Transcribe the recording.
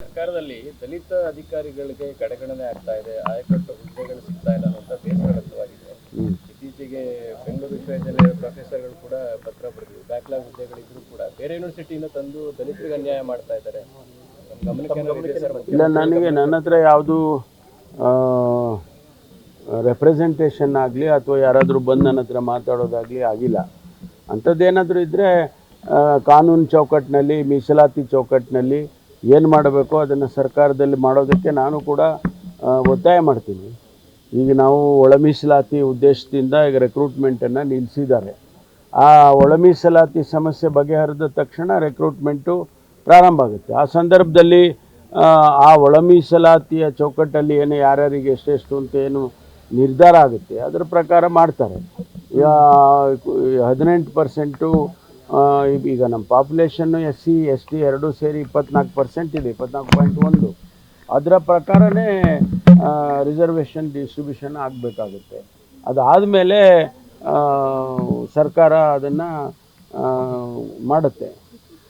ಸರ್ಕಾರದಲ್ಲಿ ದಲಿತ ಅಧಿಕಾರಿಗಳಿಗೆ ಕಡೆಗಣನೆ ಆಗ್ತಾ ಇದೆ ಆಯಕಟ್ಟು ಹುದ್ದೆಗಳು ಸಿಗ್ತಾ ಇಲ್ಲ ಅಂತ ಬೇಸರ ವ್ಯಕ್ತವಾಗಿದೆ. ಇತ್ತೀಚೆಗೆ ಬೆಂಗಳೂರು ವಿಶ್ವವಿದ್ಯಾಲಯ ಪ್ರೊಫೆಸರ್ಗಳು ಕೂಡ ಪತ್ರ ಬರೆದಿದ್ರು ಬ್ಯಾಕ್ಲಾಗ್ ಹುದ್ದೆಗಳಿದ್ರು ಕೂಡ ಬೇರೆ ಯೂನಿವರ್ಸಿಟಿಯಿಂದ ತಂದು ದಲಿತರಿಗೆ ಅನ್ಯಾಯ ಮಾಡ್ತಾ ಇದ್ದಾರೆ? ಇಲ್ಲ ನನಗೆ ನನ್ನ ಹತ್ರ ಯಾವುದು ರೆಪ್ರೆಸೆಂಟೇಷನ್ ಆಗಲಿ ಅಥವಾ ಯಾರಾದರೂ ಬಂದು ನನ್ನ ಹತ್ರ ಮಾತಾಡೋದಾಗಲಿ ಆಗಿಲ್ಲ. ಅಂಥದ್ದೇನಾದರೂ ಇದ್ದರೆ ಕಾನೂನು ಚೌಕಟ್ಟಿನಲ್ಲಿ ಮೀಸಲಾತಿ ಚೌಕಟ್ಟಿನಲ್ಲಿ ಏನು ಮಾಡಬೇಕು ಅದನ್ನು ಸರ್ಕಾರದಲ್ಲಿ ಮಾಡೋದಕ್ಕೆ ನಾನು ಕೂಡ ಒತ್ತಾಯ ಮಾಡ್ತೀನಿ. ಈಗ ನಾವು ಒಳ ಮೀಸಲಾತಿ ಉದ್ದೇಶದಿಂದ ಈಗ ರೆಕ್ರೂಟ್ಮೆಂಟನ್ನು ನಿಲ್ಲಿಸಿದ್ದಾರೆ ಆ ಒಳ ಮೀಸಲಾತಿ ಸಮಸ್ಯೆ ಬಗೆಹರಿದ ತಕ್ಷಣ ರೆಕ್ರೂಟ್ಮೆಂಟು ಪ್ರಾರಂಭ ಆಗುತ್ತೆ. ಆ ಸಂದರ್ಭದಲ್ಲಿ ಆ, ಆ ಒಳ ಮೀಸಲಾತಿಯ ಚೌಕಟ್ಟಲ್ಲಿ ಏನು ಯಾರ್ಯಾರಿಗೆ ಎಷ್ಟೆಷ್ಟು ಅಂತ ಏನು ನಿರ್ಧಾರ ಆಗುತ್ತೆ ಅದರ ಪ್ರಕಾರ ಮಾಡ್ತಾರೆ. ಹದಿನೆಂಟು ಪರ್ಸೆಂಟು ಈಗ ನಮ್ಮ ಪಾಪ್ಯುಲೇಷನ್ನು ಎಸ್ ಸಿ, ಎಸ್ ಟಿ ಎರಡೂ ಸೇರಿ ಇಪ್ಪತ್ನಾಲ್ಕು ಪರ್ಸೆಂಟ್ ಇದೆ, ಇಪ್ಪತ್ನಾಲ್ಕು ಪಾಯಿಂಟ್ ಒಂದು. ಅದರ ಪ್ರಕಾರನೇ ರಿಸರ್ವೇಷನ್ ಡಿಸ್ಟ್ರಿಬ್ಯೂಷನ್ ಆಗಬೇಕಾಗುತ್ತೆ. ಅದಾದಮೇಲೆ ಸರ್ಕಾರ ಅದನ್ನು ಮಾಡುತ್ತೆ.